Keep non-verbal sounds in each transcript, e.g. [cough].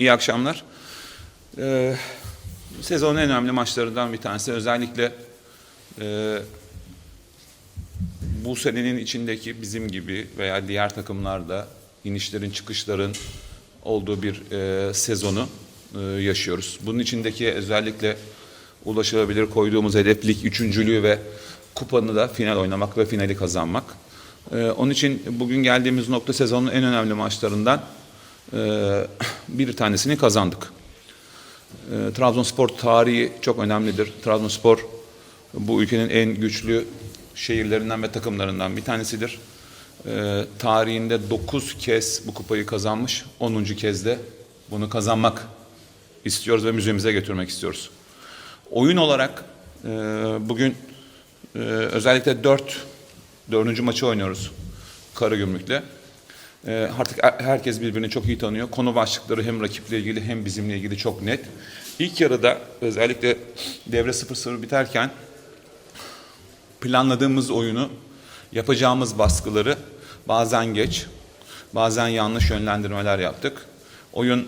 İyi akşamlar. Ee, sezonun en önemli maçlarından bir tanesi. Özellikle e, bu senenin içindeki bizim gibi veya diğer takımlarda inişlerin çıkışların olduğu bir e, sezonu e, yaşıyoruz. Bunun içindeki özellikle ulaşılabilir koyduğumuz hedef lig üçüncülüğü ve kupanı da final oynamak ve finali kazanmak. E, onun için bugün geldiğimiz nokta sezonun en önemli maçlarından e, bir tanesini kazandık. E, Trabzonspor tarihi çok önemlidir. Trabzonspor bu ülkenin en güçlü şehirlerinden ve takımlarından bir tanesidir. E, tarihinde 9 kez bu kupayı kazanmış, 10. kez de bunu kazanmak istiyoruz ve müzemize götürmek istiyoruz. Oyun olarak e, bugün e, özellikle 4 dördüncü maçı oynuyoruz Karagümrük'le. E, artık her- herkes birbirini çok iyi tanıyor. Konu başlıkları hem rakiple ilgili hem bizimle ilgili çok net. İlk yarıda özellikle devre 0-0 biterken planladığımız oyunu, yapacağımız baskıları bazen geç, bazen yanlış yönlendirmeler yaptık. Oyun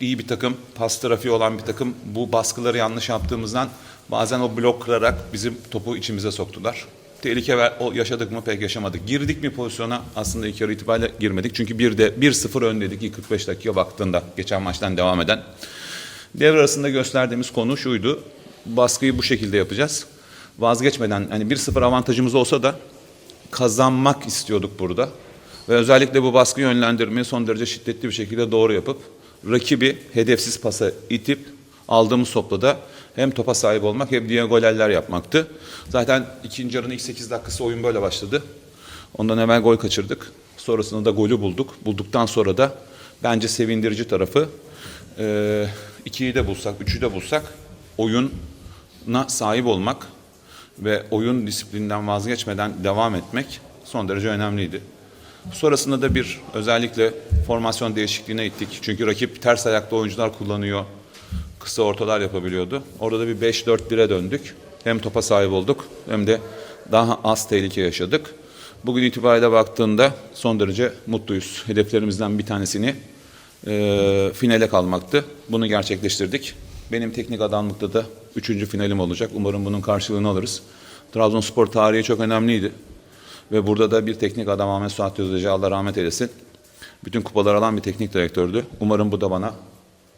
iyi bir takım, pas trafiği olan bir takım. Bu baskıları yanlış yaptığımızdan bazen o blok kırarak bizim topu içimize soktular. Tehlike yaşadık mı pek yaşamadık. Girdik mi pozisyona aslında ilk yarı itibariyle girmedik. Çünkü bir de 1-0 öndeydik ilk 45 dakika baktığında geçen maçtan devam eden. Devre arasında gösterdiğimiz konu şuydu. Baskıyı bu şekilde yapacağız. Vazgeçmeden hani 1-0 avantajımız olsa da kazanmak istiyorduk burada. Ve özellikle bu baskı yönlendirmeyi son derece şiddetli bir şekilde doğru yapıp rakibi hedefsiz pasa itip aldığımız topla da hem topa sahip olmak hem diagonaller yapmaktı. Zaten ikinci yarının ilk 8 dakikası oyun böyle başladı. Ondan evvel gol kaçırdık. Sonrasında da golü bulduk. Bulduktan sonra da bence sevindirici tarafı e, ikiyi de bulsak, üçü de bulsak oyuna sahip olmak ve oyun disiplinden vazgeçmeden devam etmek son derece önemliydi. Sonrasında da bir özellikle formasyon değişikliğine gittik. Çünkü rakip ters ayaklı oyuncular kullanıyor. Kısa ortalar yapabiliyordu. Orada da bir 5-4-1'e döndük. Hem topa sahip olduk hem de daha az tehlike yaşadık. Bugün itibariyle baktığında son derece mutluyuz. Hedeflerimizden bir tanesini e, finale kalmaktı. Bunu gerçekleştirdik. Benim teknik adamlıkta da üçüncü finalim olacak. Umarım bunun karşılığını alırız. Trabzonspor tarihi çok önemliydi. Ve burada da bir teknik adam Ahmet Suat Yazıcı Allah rahmet eylesin. Bütün kupalar alan bir teknik direktördü. Umarım bu da bana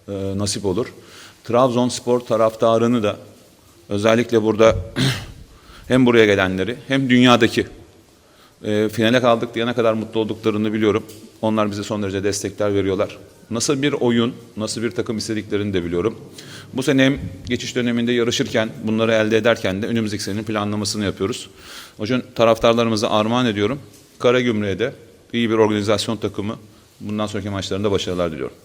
e, nasip olur. Trabzonspor taraftarını da özellikle burada [clears throat] hem buraya gelenleri hem dünyadaki e, finale kaldık diye ne kadar mutlu olduklarını biliyorum. Onlar bize son derece destekler veriyorlar. Nasıl bir oyun, nasıl bir takım istediklerini de biliyorum. Bu sene hem geçiş döneminde yarışırken, bunları elde ederken de önümüzdeki senenin planlamasını yapıyoruz. O yüzden taraftarlarımıza armağan ediyorum. Karagümrük'e de iyi bir organizasyon takımı bundan sonraki maçlarında başarılar diliyorum.